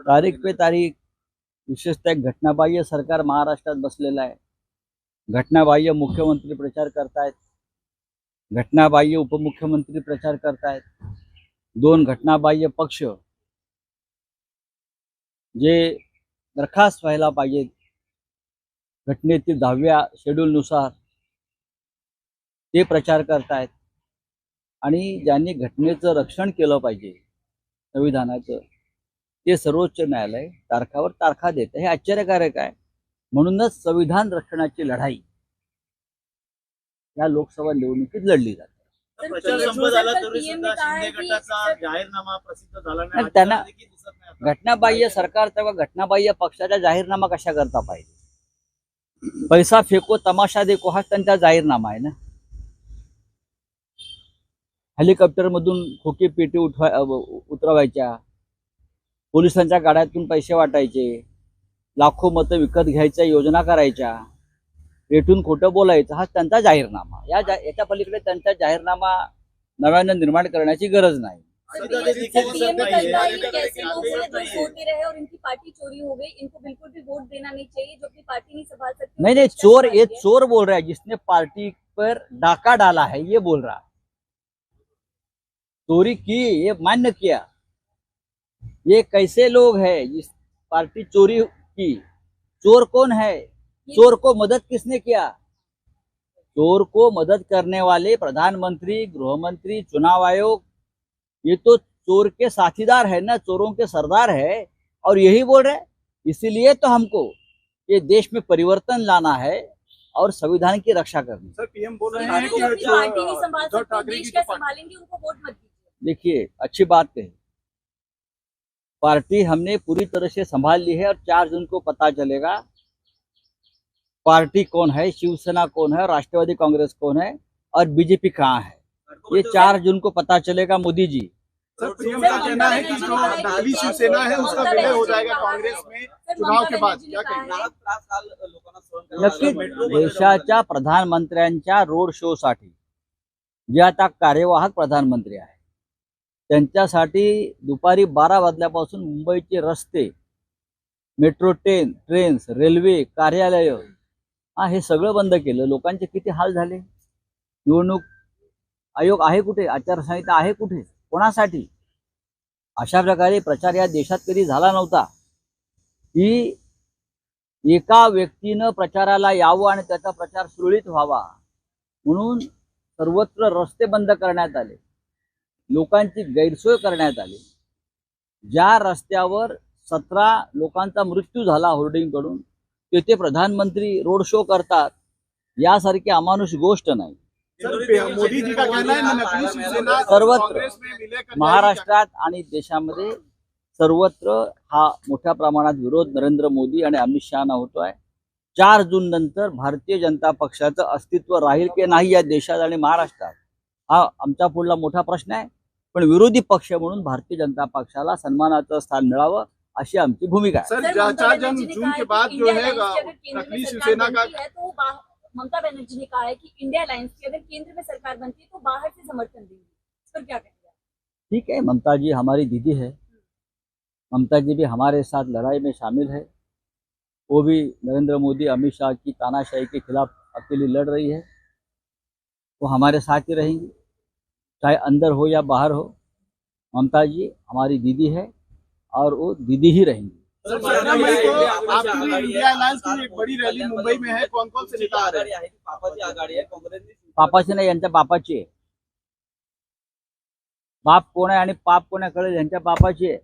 तारीख पे तारीख. विशेषतः एक घटनाबाह्य सरकार महाराष्ट्रात बसलेलं आहे. घटनाबाह्य मुख्यमंत्री प्रचार करतायत. घटनाबाह्य उपमुख्यमंत्री प्रचार करतायत. दोन घटनाबाह्य पक्ष जे बरखास्त व्हायला पाहिजेत. घटनेतील दहाव्या शेड्यूलनुसार ते प्रचार करतायत. आणि ज्यांनी घटनेचं रक्षण केलं पाहिजे संविधानाचं ते सर्वोच्च न्यायालय तारखावर तारखा देत. हे आश्चर्यकारक आहे. म्हणूनच संविधान रक्षणाची लढाई या लोकसभा निवडणुकीत लढली जाते. है त्यांना-. घटनाबाह्य सरकारचा व घटनाबाह्य पक्षाचा जाहीरनामा कशा करता पाहिजे? पैसा फेको तमाशा देखो हा त्यांचा जाहीरनामा आहे ना? हेलिकॉप्टर मधून खोकी पेटी उठवा उतरवायच्या पोलिसांच्या गाड्यातून पैसे वाटायचे लाखो मतं विकत घ्यायच्या योजना करायच्या पेटून खोटं बोलायचं हा त्यांचा जाहीरनामा या जा- याच्या पलीकडे त्यांचा जाहीरनामा नव्यानं निर्माण करण्याची गरज नाही सर, सीधा PM देखिए सर, दिसत PM ने नाहीये. कहा है आगे कि कैसे लोग दिसत हैं जो नाहीये. सोते रहे और इनकी पार्टी चोरी हो गई इनको बिल्कुल भी वोट देना नहीं चाहिए जो अपनी पार्टी नहीं संभाल सकते नहीं नहीं उनको चोर ये। चोर बोल रहा है जिसने पार्टी पर डाका डाला है ये बोल रहा है चोरी की ये मान्य किया ये कैसे लोग है? जिस पार्टी चोरी की। चोर कौन है? चोर को मदद किसने किया? चोर को मदद करने वाले प्रधानमंत्री गृह मंत्री चुनाव आयोग। ये तो चोर के साथीदार है ना? चोरों के सरदार है और यही बोल रहे इसीलिए तो हमको ये देश में परिवर्तन लाना है और संविधान की रक्षा करनी सर पीएम बोल रहे हैं कि अपनी जो पार्टी नहीं संभाल उद्धव सकते ठाकरे देश की का जो पार्टी संभालेंगे उनको वोट मत दीजिए। देखिए अच्छी बात कही। पार्टी हमने पूरी तरह से संभाल ली है और चार जून को पता चलेगा पार्टी कौन है शिवसेना कौन है राष्ट्रवादी कांग्रेस कौन है और बीजेपी कहाँ है। ये चार जून को पता चलेगा मोदी जी। सर कहना है कि जो शिवसेना है उसका विलय हो जाएगा कांग्रेस में चुनाव के बाद। क्या. नक्कीच देशाच्या प्रधानमंत्र्यांच्या रोड शो साठी जे आता कार्यवाहक प्रधानमंत्री आहे त्यांच्यासाठी दुपारी बारा वाजल्यापासून मुंबईचे रस्ते मेट्रो ट्रेन ट्रेन्स रेल्वे कार्यालय हा हे सगळं बंद केलं. लोकांचे किती हाल झाले? निवडणूक आयोग आहे कुठे? आचारसंहिता आहे कुठे? कोणासाठी? अशा प्रकारे प्रचार या देशात कधी झाला नव्हता. की एका व्यक्तीनं प्रचाराला यावं आणि त्याचा प्रचार सुरळीत व्हावा म्हणून सर्वत्र रस्ते बंद करण्यात आले. लोकांची गैरसोय करण्यात आली. ज्या रस्त्यावर सतरा लोकांचा मृत्यू झाला होर्डिंगकडून तेथे प्रधानमंत्री रोड शो करतात यासारखी अमानुष गोष्ट नाही. है सर्वत्र। महाराष्ट्रात आणि देशामध्ये सर्वत्र हा मोठ्या प्रमाणात विरोध नरेंद्र मोदी आणि अमित शहाना होतोय. चार जून नंतर भारतीय जनता पक्षाचं अस्तित्व राहील की नाही या देशात आणि महाराष्ट्रात? हा आमचा पुढला मोठा प्रश्न आहे. पण विरोधी पक्ष म्हणून भारतीय जनता पक्षाला सन्मानाचं स्थान मिळावं अशी आमची भूमिका आहे. ममता चार बनर्जी जन ने जून कहा के बाद कि जो इंडिया है अलायंस की केंद्र सरकार बनती तो वो बाह- ममता बनर्जी ने कहा है कि इंडिया अलायंस की अगर केंद्र में सरकार बनती है तो बाहर से समर्थन देंगे। इस पर क्या कहेंगे ठीक है ममता जी हमारी दीदी है। ममता जी भी हमारे साथ लड़ाई में शामिल है। वो भी नरेंद्र मोदी अमित शाह की तानाशाही के खिलाफ अकेली लड़ रही है। वो हमारे साथ ही रहेंगी। चाहे अंदर हो या बाहर हो ममता जी हमारी दीदी है और वो दीदी ही रहेंगी। पापा से नहीं पापा आहे। बाप को आहे को पाप कोणाकडे? पापा बापाची आहे।